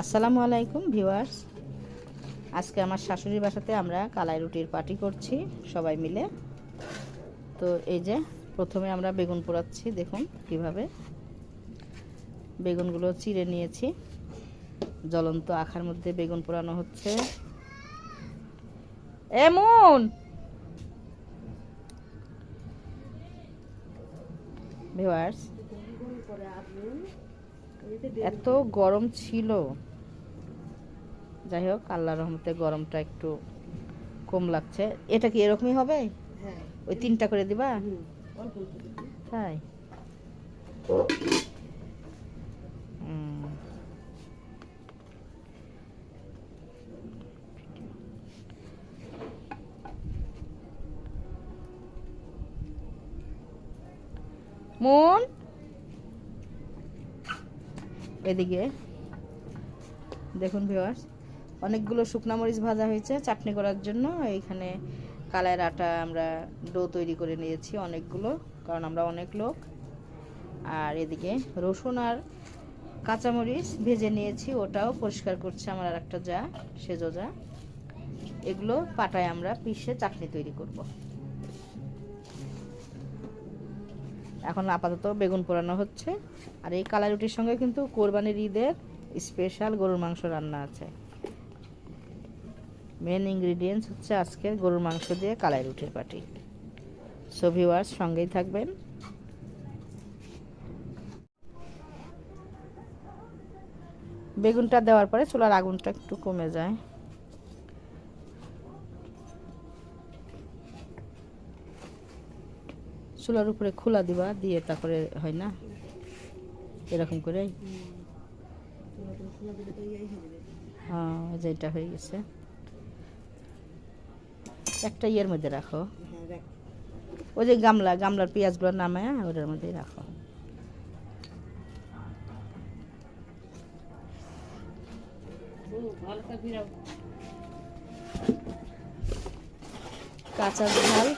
আসসালামু আলাইকুম, ভিউয়ার্স। আজকে আমার শাশুড়ির বাসাতে আমরা কালাই রুটির পার্টি করছি, সবাই মিলে। তো এই যে, প্রথমে আমরা বেগুন পোড়াচ্ছি, দেখুন কীভাবে। বেগুনগুলো চিড়ে নিয়েছি। জ্বলন্ত আখার মধ্যে বেগুন পোড়ানো হচ্ছে। এমন ভিউয়ার্স, এত গরম ছিল। যাই হোক আল্লাহ রহমতে গরমটা একটু কম লাগছে। এটা কি এরকমই হবে? হ্যাঁ। ওই তিনটা করে দিবা। তাই? মন? এদিকে। দেখুন ভিওয়ার্স অনেকগুলো শুকনা মরিচ ভাজা হয়েছে, চাটনি করার জন্য। এইখানে কালার আটা আমরা ডো তৈরি করে নিয়েছি অনেকগুলো, কারণ আমরা অনেক লোক। আর এদিকে রসুন আর কাঁচামরিচ ভেজে নিয়েছি, ওটাও পরিষ্কার করছে আমার আর একটা যা, সেজো যা। এগুলো পাটায় আমরা পিষে চাটনি তৈরি করব। এখন আপাতত বেগুন পোড়ানো হচ্ছে। আর এই কালাই রুটির সঙ্গে কিন্তু কোরবানির ঈদের স্পেশাল গরুর মাংস রান্না আছে। মেন ইনগ্রিডিয়েন্টস হচ্ছে আজকের গরুর মাংস দিয়ে কালাই রুটির পাটি সো ভিউয়ার্স সঙ্গেই থাকবেন। বেগুনটা দেওয়ার পরে চুলার আগুনটা একটু কমে যায়। চুলার উপরে খোলা দিবা দিয়ে তারপরে হয় না? এরকম করে। হ্যাঁ যেটা হয়ে গেছে। একটা ইয়ের মধ্যে রাখো। হ্যাঁ ওই যে গামলা গামলার পেঁয়াজগুলো নামায় ওটার মধ্যেই রাখো। কাঁচা ঝাল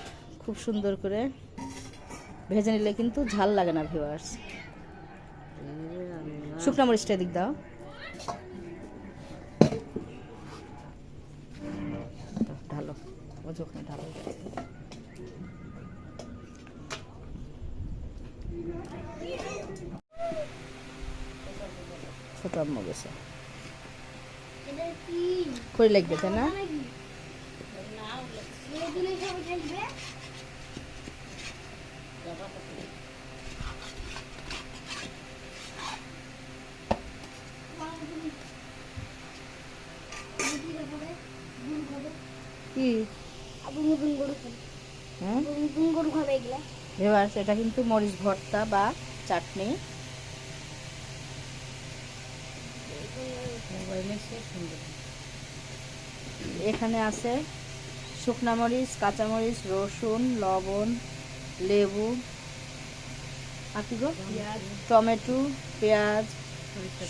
খুব সুন্দর করে ভেজে নিলে কিন্তু ঝাল লাগে না ভিউয়ার্স শুকনা মরিচটা দিক দাও, ও যে ওখানে ঢালো ছোট আম্মু গেছে করে লাগবে তাই না কি? এটা কিন্তু মরিচ ভর্তা বা চাটনি। এখানে আছে শুকনা মরিচ কাঁচামরিচ রসুন লবণ লেবু। টমেটো পেঁয়াজ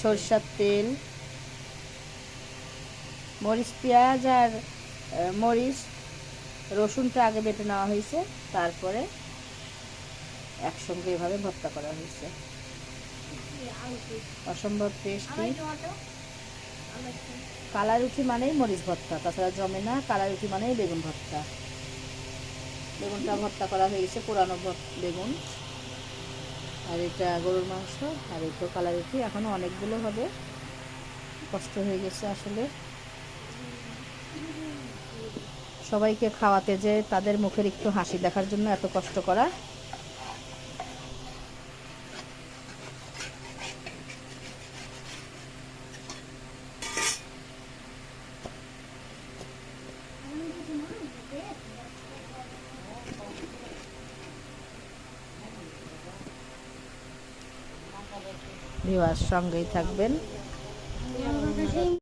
সরষার তেল। মরিচ পেঁয়াজ আর মরিচ রসুনটা আগে বেটে নেওয়া হয়েছে তারপরে একসঙ্গে এভাবে ভর্তা করা হয়েছে। অসম্ভব টেস্টি কালা রুটি মানেই মরিচ ভর্তা তাছাড়া জমে না কালা রুটি মানেই বেগুন ভর্তা। বেগুনটা ভর্তা করা হয়ে গেছে পুরানো বেগুন। আর এটা গরুর মাংস আর এই তো কালা রুটি এখনও অনেকগুলো হবে। কষ্ট হয়ে গেছে আসলে। সবাইকে খাওয়াতে যে তাদের মুখের একটু হাসি দেখার জন্য এত কষ্ট করা। সঙ্গেই থাকবেন।